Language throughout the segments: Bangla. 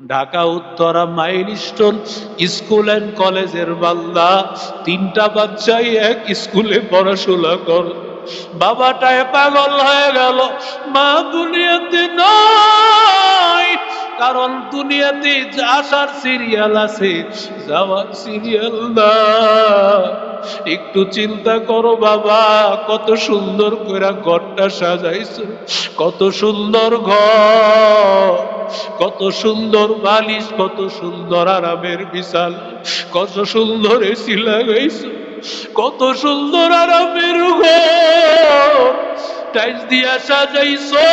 Dhaka, Uttara, milestone, school and কলেজের বাল্লা তিনটা বাচ্চাই এক স্কুলে পড়াশোনা কর। বাবাটায় পাগল হয়ে গেল। মা দুনিয়াতে নয় কারণ দুনিয়াতে আসার সিরিয়াল আছে, যাওয়ার সিরিয়াল না। একটু চিন্তা করো বাবা, কত সুন্দর করে ঘরটা সাজাইছো, কত সুন্দর ঘর, কত সুন্দর বালিশ, কত সুন্দর আরামের বিশাল, কত সুন্দর এসি লাগাইছো, কত সুন্দর আরামের ঘর। টাইলস দিয়া সাজাইছো।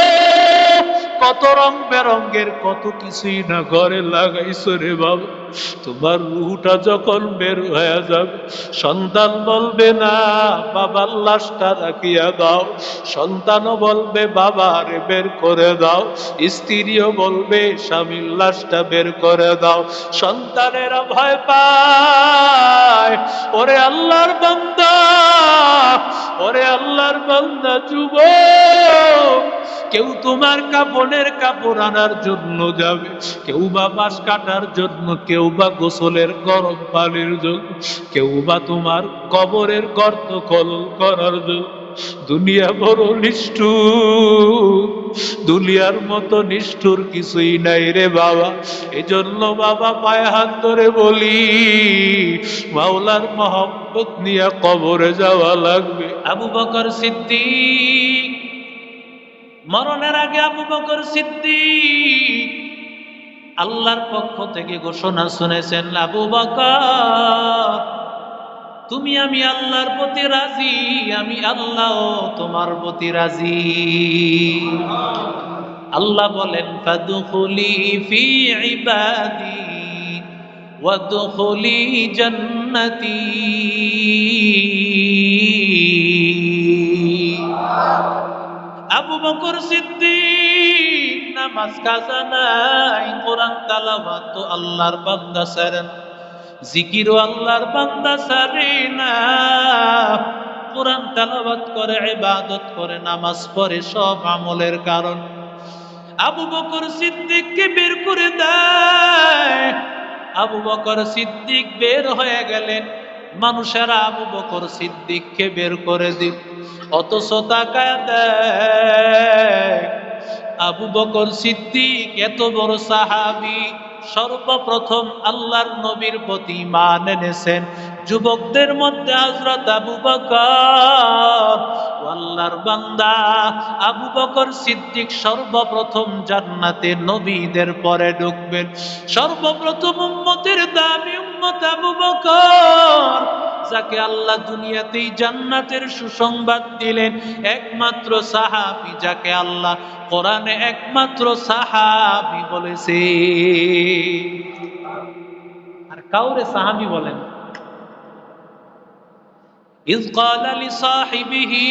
কত রং বেরঙ্গের কত কিছুই না ঘরে লাগাইছো রে বাবা। তোমার রুহটা যখন বের হয়ে যাবে, সন্তান বলবে, না, বাবার লাশটা রাখিয়া দাও। সন্তানও বলবে, বাবা রে, বের করে দাও। স্ত্রীও বলবে, স্বামীর লাশটা বের করে দাও। সন্তানেরা ভয় পায়। ওরে আল্লাহর বান্দা! ওরে আল্লাহর বান্দা যুব কেউ তোমার কাপনের কাপড় আনার জন্য যাবে, কেউ বা বাস কাটার জন্য, কেউ বা গোসলের গরম পানির জন্য, কেউ বা তোমার কবরের গর্ত খোল করার জন্য। দুনিয়া বড় নিষ্ঠুর, দুনিয়ার মতো নিষ্ঠুর কিছুই নাই রে বাবা। এজন্য বাবা পায়ে হাত ধরে বলি, মাওলার মহব্বত নিয়ে কবরে যাওয়া লাগবে। আবু বকর সিদ্দিক, মরণের আগে আবু বকর সিদ্দিক, আল্লাহর পক্ষ থেকে ঘোষণা শুনেছেন আবু বকর। তুমি আমি আল্লাহর প্রতি রাজি, আমি আল্লাহ তোমার প্রতি রাজি। আল্লাহ বলেন, ফাদুখুলি আবু বকর সিদ্দিক, নামাজ কাজা নাই, কোরআন তালাওয়াত তো আল্লাহর বান্দা সারেন জিকিরও আল্লাহর বান্দা সারে না। কোরআন তালাওয়াত করে, ইবাদত করে, নামাজ পড়ে, সব আমলের কারণ। আবু বকর সিদ্দিককে বের করে দেয়। আবু বকর সিদ্দিক বের হয়ে গেলেন মানুষেরা আবু বকর সিদ্দিককে বের করে দিল। অত তাকায় দেয়, আবু বকর সিদ্দিক এত বড় সাহাবি। সর্বপ্রথম আল্লাহর নবীর প্রতি মান এনেছেন। যুবকদের মধ্যে হজরত আবু বকর আল্লাহর বান্দা, আবু বকর সিদ্দিক সর্বপ্রথম জান্নাতে নবীদের পরে ঢুকবেন। সর্বপ্রথম উম্মতের দামি উম্মত আবু বকর। যাকে আল্লাহ দুনিয়াতেই জান্নাতের সুসংবাদ দিলেন, একমাত্র সাহাবি যাকে আল্লাহ কোরআনে একমাত্র সাহাবি বলেছে। আর কাউরে সাহাবি বলেন? ইজ ক্বালা লিসাহিবিহি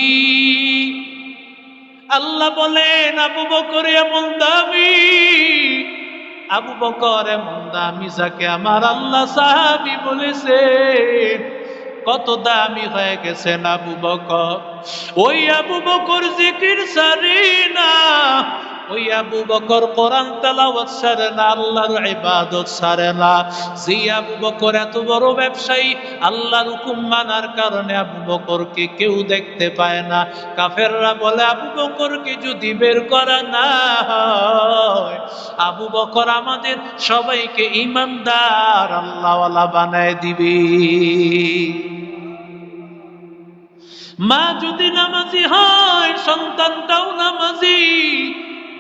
আল্লাহ বলেন, আবু বকর এমন দামি। আবু বকর এমন দামি যাকে আমার আল্লাহ সাহাবি বলেছে কত দামি হয়ে গেছেন আবু বকর? ওই আবু বকর জিকির সারি না ওই আবু বকর কোরআন তেলাওয়াত সারে না, আল্লাহর ইবাদত সারে না। যে আবু বকর, এত বড় ব্যবসায়ী, আল্লাহর হুকুম মানার কারণে আবু বকরকে কেউ দেখতে পায় না। কাফেররা বলে, আবু বকরকে যদি বের করা না হয়, আবু বকর আমাদের সবাইকে ইমানদার, আল্লাহওয়ালা বানায় দিবে। মা যদি নামাজি হয়, সন্তানটাও নামাজি।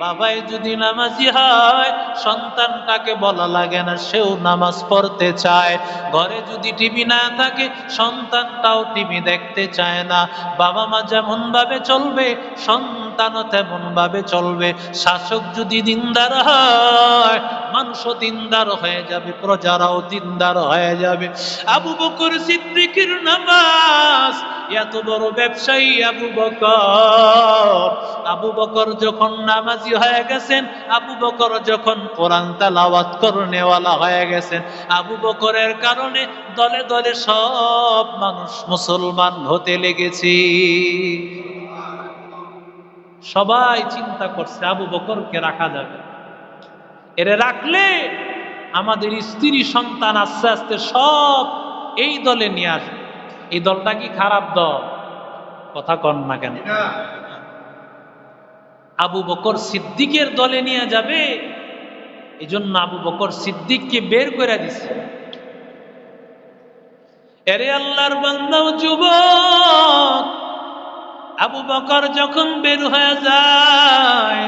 বাবাই যদি নামাজি হয়, সন্তানটাকে বলা লাগে না, সেও নামাজ পড়তে চায়। ঘরে যদি টিভি না থাকে, সন্তানটাও টিভি দেখতে চায় না। বাবা মা যেমন ভাবে চলবে, সন্তানও তেমন ভাবে চলবে। শাসক যদি দিনদার হয়, মানুষও দিনদার হয়ে যাবে, প্রজারাও দিনদার হয়ে যাবে। আবু বকর সিদ্দিকের নামাজ, এত বড় ব্যবসায়ী আবু বকর। আবু বকর যখন নামাজি হয়ে গেছেন। আবু বকর যখন কোরআন তালাওয়াত করনেওয়ালা হয়ে গেছেন, আবু বকরের কারণে দলে দলে সব মানুষ মুসলমান হতে সবাই চিন্তা করছে, আবু বকরকে রাখা যাবে। এরে রাখলে আমাদের স্ত্রী, সন্তান আস্তে আস্তে সব এই দলে নিয়ে আসবে। এই দলটা কি খারাপ দল? কথা কন না কেন। আবু বকর সিদ্দিকের দলে নিয়ে যাবে এই জন্য আবু বকর সিদ্দিককে বের করে দিছে। এরে আল্লাহর বান্দাও যুবক, আবু বকর যখন বের হয়ে যায়,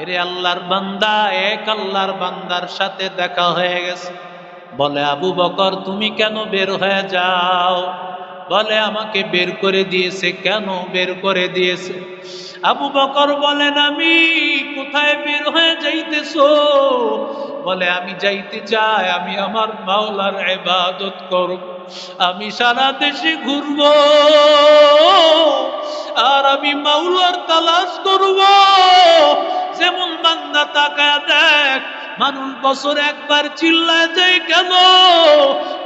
এরে আল্লাহর বান্দা, এক আল্লাহর বান্দার সাথে দেখা হয়ে গেছে। বলে, আবু বকর, তুমি কেন বের হয়ে যাও? বলে, আমাকে বের করে দিয়েছে। কেন বের করে দিয়েছে? আবু বকর বলেন, আমি কোথায় বের হয়ে যাইতেছো? বলে, আমি যাইতে চাই, আমি আমার মাওলার এবাদত করব। আমি সারা দেশে ঘুরব আর আমি মাওলার তালাশ করব। যেমন বান্দা তাকায় দেখ, মানুষ বছর একবার চিল্লা যায় কেন?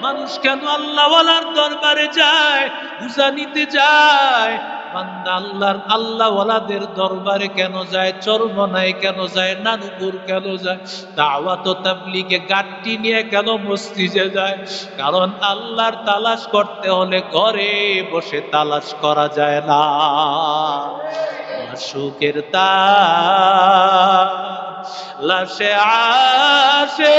মানুষ কেন আল্লাহওয়ালার দরবারে যায়? পূজা নিতে যায়। বান্দা আল্লাহর আল্লাহওয়ালাদের দরবারে কেন যায়? চরমনায় কেন যায়? নানুপুর কেন যায়? দাওয়াত তাবলিগে গাট্টি নিয়ে কেন মসজিদে যায়? কারণ আল্লাহর তালাশ করতে হলে ঘরে বসে তালাশ করা যায় না। সুখের লাশে আসে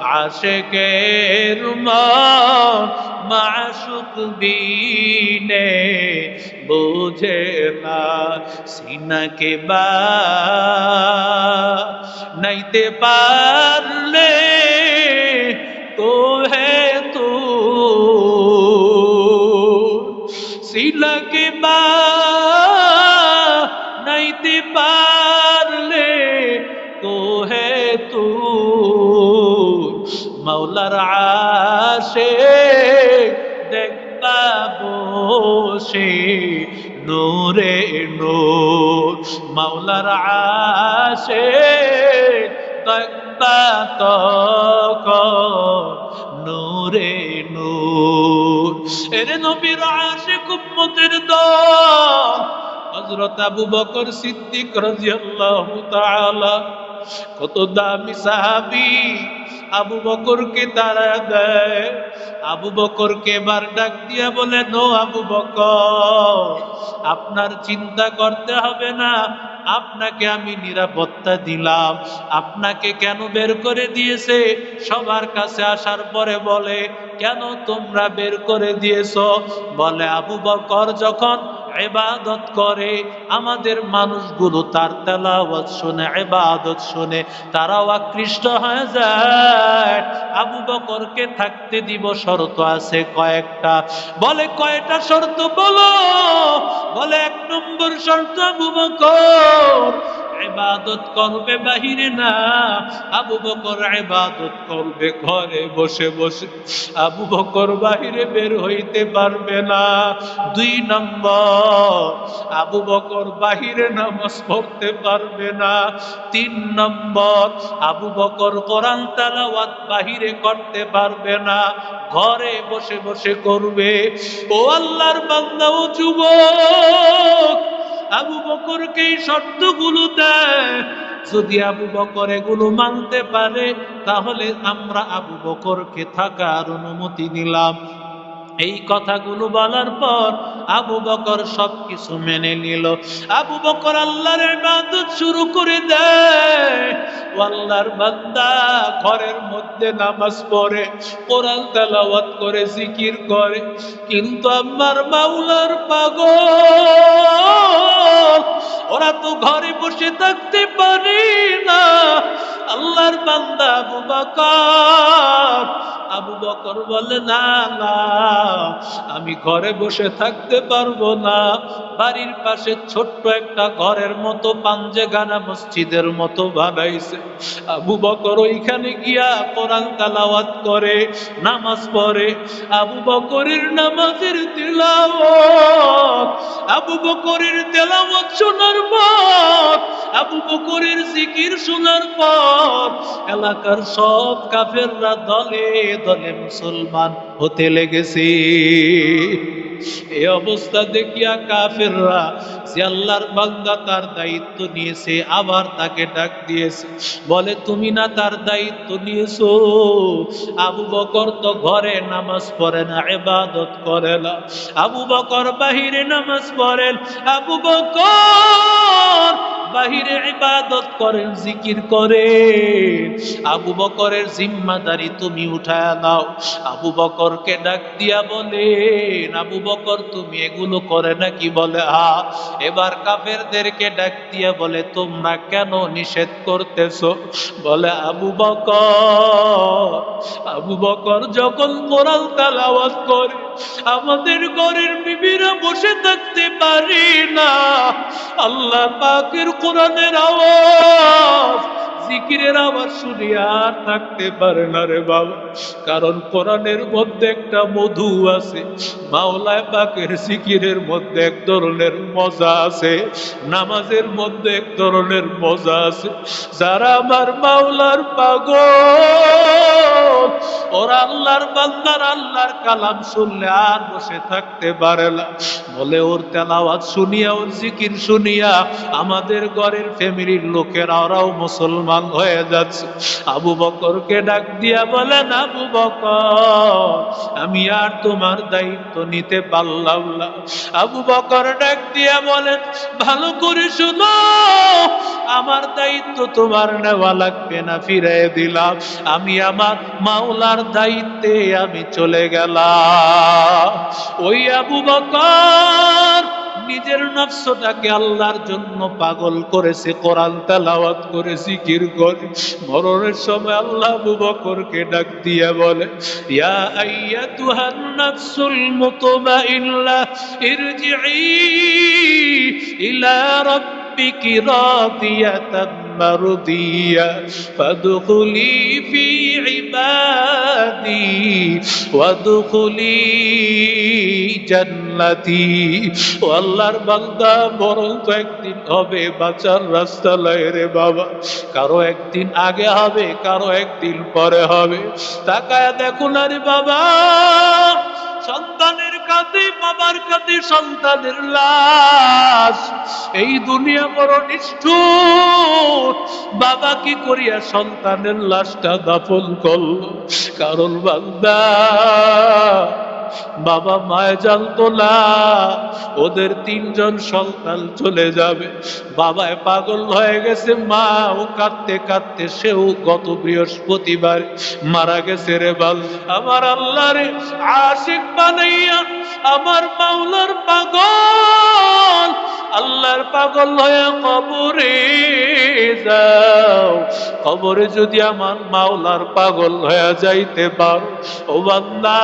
আশেকের মাসুক বিনে বোঝে না সিনাকে বা নাইতে পারলে মৌলার আশে দেখবা বসে নূরে নূর। মাওলার তখন নূরে নূর। এরে নবীর আশে কুম্মতের দল, হযরত আবু বকর সিদ্দিক রাদিয়াল্লাহু তাআলা। কত দামি সাহাবী আবু বকরকে তারা দেয়। আবু বকরকে এবার ডাক দিয়া বলে, নো আবু বকর, আপনার চিন্তা করতে হবে না, আপনাকে আমি নিরাপত্তা দিলাম। আপনাকে কেন বের করে দিয়েছে? সবার কাছে আসার পরে বলে, কেন তোমরা বের করে দিয়েছ? বলে, আবু বকর যখন এবাদত করে, আমাদের মানুষগুলো তার তেলাওয়াত শুনে এবাদত শুনে, তারাও আকৃষ্ট হয়ে যায়। আবু বকরকে থাকতে দিব শর্ত আছে কয়েকটা। বলে, কয়টা শর্ত বলো? বলে, এক নম্বর শর্ত আবু বকর। ইবাদত করবে বাহিরে না। আবু বকর ইবাদত করবে ঘরে বসে বসে। আবু বকর বাহিরে বের হইতে পারবে না। দুই নম্বর, আবু বকর বাহিরে নামাজ পড়তে পারবে না। তিন নম্বর, আবু বকর কোরআন তালাওয়াত বাহিরে করতে পারবে না। ঘরে বসে বসে করবে। ও আল্লাহর বান্দা ও যুবক আবু বকরকে শর্তগুলো দেয় যদি আবু বকর এগুলো মানতে পারে, তাহলে আমরা আবু বকরকে থাকার অনুমতি নিলাম। এই কথাগুলো বলার পর আবু বকর সবকিছু মেনে নিল। আবু বকর আল্লাহর ইবাদত শুরু করে দেয়। আল্লাহর বান্দা ঘরের মধ্যে নামাজ পড়ে, কোরআন তেলাওয়াত করে, জিকির করে। কিন্তু আমার মাওলার পাগল ওরা তো ঘরে বসে থাকতে পারে না। আল্লাহর বান্দা আবু বকর। আবু বকর বলে, না না, আমি ঘরে বসে থাকতে পারব না। বাড়ির পাশে ছোট্ট একটা ঘরের মতো পাঞ্জেগানা মসজিদের মতো বানাইছে। আবু বকর ওইখানে গিয়া কোরআন তালাওয়াত করে, নামাজ পড়ে। আবু বকরের নামাজের তিলাওয়াত, আবু বকরের তেলাওয়াত শোনার পর, আবু বকরের জিকির শোনার পর, এলাকার সব কাফেররা দলে দলে মুসলমান হতে লেগেছে। এই অবস্থা দেখিয়া কাফেররা যে আল্লাহর বান্দা তার দায়িত্ব নিয়েছে, আবার তাকে ডাক দিয়েছে। বলে, তুমি না তার দায়িত্ব নিয়েছো? আবু বকর তো ঘরে নামাজ পড়ে না, ইবাদত করে না। আবু বকর বাহিরে নামাজ পড়েন। আবু বকর বাহিরে ইবাদত করেন, জিকির করে আবু বকরের জিম্মাদারি তুমি উঠায় নাও। আবু বকরকে ডাক দিয়া বলেন, আবু বকর, তুমি এগুলো করে নাকি? বলে হা এবার কাফেরদেরকে ডাক দিয়া বলে, তোমরা কেন নিষেধ করতেছো? বলে, আবু বকর আবু বকর যখন কোরআন তালাওয়াত করে আমাদের ঘরের বিবিরা বসে থাকতে পারি না। আল্লাহ পাকের কোরআনের আওয়াজ জিকিরের আওয়াজ শুনে আর থাকতে পারে না রে বাবা। কারণ কোরআনের মধ্যে একটা মধু আছে, মাওলায় পাকের জিকিরের মধ্যে এক ধরনের মজা আছে, নামাজের মধ্যে এক ধরনের মজা আছে। যারা আমার মাওলার পাগল, ওরা আল্লাহর বান্দার আল্লাহর কালাম শুনলে আর বসে থাকতে পারে না। বলে ওর তেলাওয়াত শুনিয়া, ওর জিকির শুনিয়া আমাদের ঘরের ফ্যামিলির লোকেরা, ওরাও মুসলমান। হয়ে যাচ্ছে। আবু বকরকে ডাক দিয়া বলেন, আবু বকর, আমি আর তোমার দায়িত্ব নিতে পারলাম না। আবু বকর ডাক দিয়া বলেন, ভালো করে শুনো, আমার দায়িত্ব তোমার নেওয়া লাগবে না ফিরে দিলাম। আমি আমার মাওলার দায়িত্বে আমি চলে গেলাম। ওই আবু বকর নিজের নফসটাকে আল্লাহর জন্য পাগল করেছে, কোরআন তালাওয়াত করে, জিকির করে। মরণের সময় আল্লাহ আবু বকরকে ডাক দিয়ে বলে, ইয়া আইয়াতুহান নাফসুল মুতমাইন্না ইরজিই ইলা রাব্বিকি রাদিয়াতান مرضية فادخلي في عبادي وادخلي জান্নাতি ও আল্লাহর বান্দা মরণ তো একদিন হবে বাঁচার রাস্তা লয় রে বাবা কারো একদিন আগে হবে কারো একদিন পরে হবে তাকায় দেখো না রে বাবা সন্তানের কাঁধে, বাবার কাঁধে, সন্তানের লাশ। এই দুনিয়া বড় নিষ্ঠুর। বাবা কি করিয়া সন্তানের লাশটা দাফন করল? কারণ বান্দা বাবা মায় জানতো না, ওদের তিনজন সন্তান চলে যাবে। বাবায় পাগল হয়ে গেছে মা ও কাঁদতে কাঁদতে সেও গত বৃহস্পতিবার মারা গেছে রে বাল। আমার আল্লাহ রে আশিক বানাইয়া আমার মাওলার পাগল। আল্লাহর পাগল হয়ে কবরে যাও। কবরে যদি আমার মাওলার পাগল হয়ে যাইতে পারো, ও বান্দা।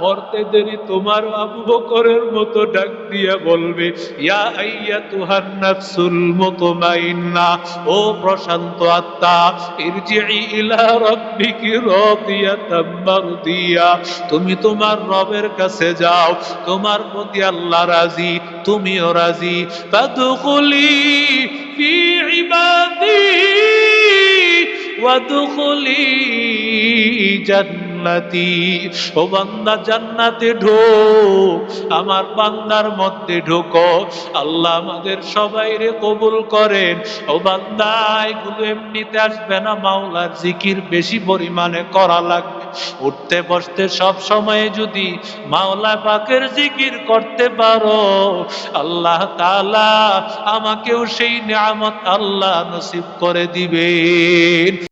মরতে দেরি তোমার আবু বকরের মতো ডাক দিয়া বলবে, ইয়া আইয়া তুহার নাফসুল মুতমাইন্না, ও প্রশান্ত আত্মা ইরজিই ইলা রাব্বিকি রাদিয়াতাম মারদিয়া, তুমি তোমার রবের কাছে যাও, তোমার প্রতি আল্লাহ রাজি, তুমিও রাজি। ফাদখুলি ফি ইবাদি ওয়াদখুলি জান্নাতি। ও বান্দা, জান্নাতে ঢোক আমার বান্দার মধ্যে ঢোকো। আল্লাহ আমাদের সবাই রে কবুল করেন। ও বান্দা, এগুলো এমনিতে আসবে না, মাওলার জিকির বেশি পরিমাণে করা লাগবে। উঠতে বসতে সব সময়ে যদি মাওলা পাকের জিকির করতে পারো, আল্লাহ তাআলা আমাকেও সেই নিয়ামত আল্লাহ নসিব করে দিবেন।